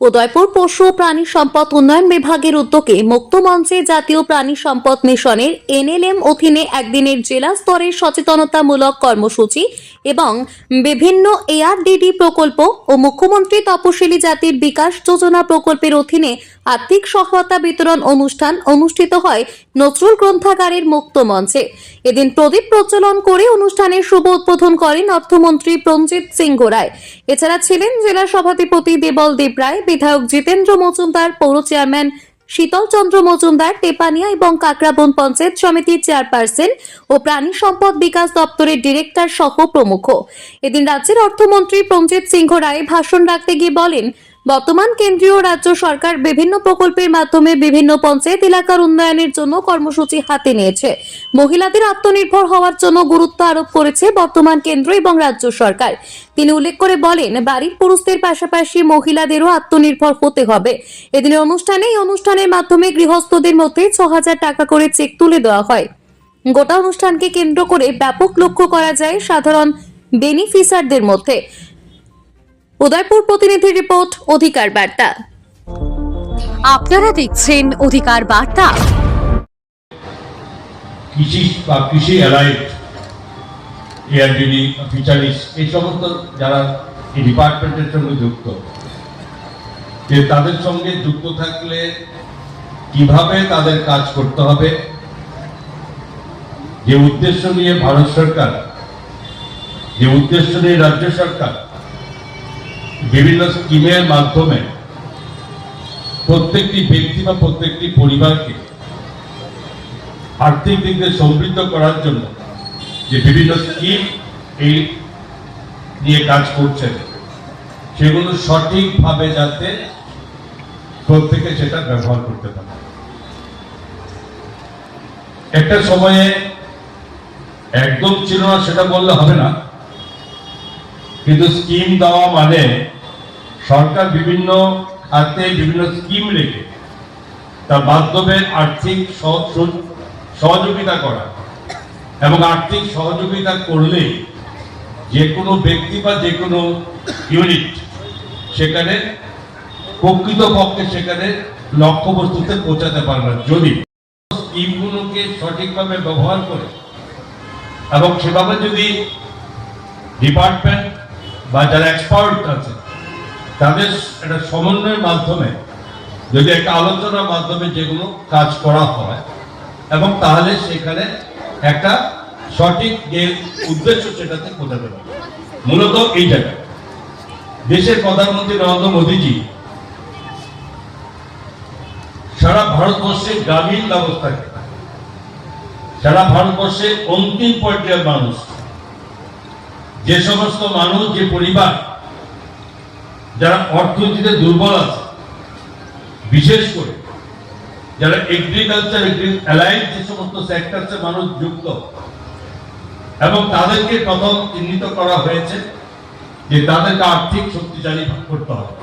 উদয়পুর পশু ও প্রাণী সম্পদ উন্নয়ন বিভাগের উদ্যোগে মুক্ত মঞ্চে জাতীয় প্রাণী সম্পদ মিশনের এনএলএম অধীনে একদিনের জেলা স্তরের সচেতনতামূলক কর্মসূচি এবং বিভিন্ন এআরডিডি প্রকল্প ও মুখ্যমন্ত্রী তপশিলি জাতির বিকাশ যোজনা প্রকল্পের অধীনে আর্থিক সহায়তা বিতরণ অনুষ্ঠান অনুষ্ঠিত হয় নজরুল গ্রন্থাগারের মুক্ত মঞ্চে। এদিন প্রদীপ প্রজ্বলন করে অনুষ্ঠানের শুভ উদ্বোধন করেন অর্থমন্ত্রী প্রঞ্জিত সিংহ রায়। এছাড়া ছিলেন জেলা সভাধিপতি দেবল দেব রায়, বিধায়ক জিতেন্দ্র মজুমদার, পৌর চেয়ারম্যান শীতল চন্দ্র মজুমদার, টেপানিয়া এবং কাকরাবন পঞ্চায়েত সমিতির চেয়ারপারসন ও প্রাণী সম্পদ বিকাশ দপ্তরের ডিরেক্টর সহ প্রমুখ। এদিন রাজ্যের অর্থমন্ত্রী প্রঞ্জিত সিংহ রায় ভাষণ রাখতে গিয়ে বলেন বর্তমান কেন্দ্রীয় রাজ্য সরকার বিভিন্ন প্রকল্পের মাধ্যমে বিভিন্ন পঞ্চায়েত এলাকার উন্নয়নের জন্য কর্মসূচি হাতে নিয়েছে। মহিলাদের আত্মনির্ভর হওয়ার জন্য গুরুত্ব আরোপ করেছে বর্তমান কেন্দ্র এবং রাজ্য সরকার। তিনি উল্লেখ করে বলেন, বাড়ির পুরুষদের পাশাপাশি মহিলাদেরও আত্মনির্ভর হতে হবে। এদিনের অনুষ্ঠানে এই অনুষ্ঠানের মাধ্যমে গৃহস্থদের মধ্যে ছ হাজার টাকা করে চেক তুলে দেওয়া হয়। গোটা অনুষ্ঠানকে কেন্দ্র করে ব্যাপক লক্ষ্য করা যায় সাধারণ বেনিফিসারদের মধ্যে। উদয়পুর প্রতিনিধি রিপোর্ট অধিকার বার্তা। আপনারা দেখছেন অধিকার বার্তা। কৃষি বা কৃষি অ্যালাইড এআরডিডি ফিচারিস এই সমস্ত যারা এই ডিপার্টমেন্টের সঙ্গে যুক্ত যে তাদের সঙ্গে যুক্ত থাকলে কীভাবে তাদের কাজ করতে হবে যে উদ্দেশ্য নিয়ে ভারত সরকার যে উদ্দেশ্য নিয়ে রাজ্য সরকার বিভিন্ন স্কিমের মাধ্যমে প্রত্যেকটি ব্যক্তি বা প্রত্যেকটি পরিবারকে আর্থিক দিক দিয়ে সমৃদ্ধ করার জন্য যে বিভিন্ন স্কিম এই নিয়ে কাজ করছেন, সেগুলো সঠিকভাবে যাতে প্রত্যেকে সেটা ব্যবহার করতে পারে। একটা সময়ে একদম ছিল না, সেটা বললে হবে না। কিন্তু স্কিম দেওয়া মানে সরকার বিভিন্ন খাতে বিভিন্ন স্কিম রেখে তার মাধ্যমে আর্থিক সহ- সহ- সহযোগিতা করা। এবং আর্থিক সহযোগিতা করলে যে কোনো ব্যক্তি বা যে কোনো ইউনিট সেখানে প্রকৃতপক্ষে সেখানে লক্ষ্যবস্তুতে পৌঁছাতে পারবে। যদি স্কিমগুলোকে সঠিকভাবে ব্যবহার করে এবং সেভাবে যদি ডিপার্টমেন্ট বা যারা এক্সপার্ট আছে তাদের একটা সমন্বয়ের মাধ্যমে, যদি একটা আলোচনার মাধ্যমে যেগুলো কাজ করা হয়, এবং তাহলে সেখানে একটা সঠিক যে উদ্দেশ্য সেটাতে পৌঁছাতে পারে। মূলত এই জায়গায় দেশের প্রধানমন্ত্রী নরেন্দ্র মোদীজি সারা ভারতবর্ষে গ্রামীণ ব্যবস্থাকে সারা ভারতবর্ষে অন্তিম পর্যায়ের মানুষ। যে সমস্ত মানুষ, যে পরিবার যারা অর্থনীতিতে দুর্বল আছে, বিশেষ করে যারা এগ্রিকালচার এলাইন্স যে সমস্ত সেক্টরসে মানুষ যুক্ত, এবং তাদেরকে প্রথম চিহ্নিত করা হয়েছে যে তাদেরকে আর্থিক শক্তিশালী করতে হবে।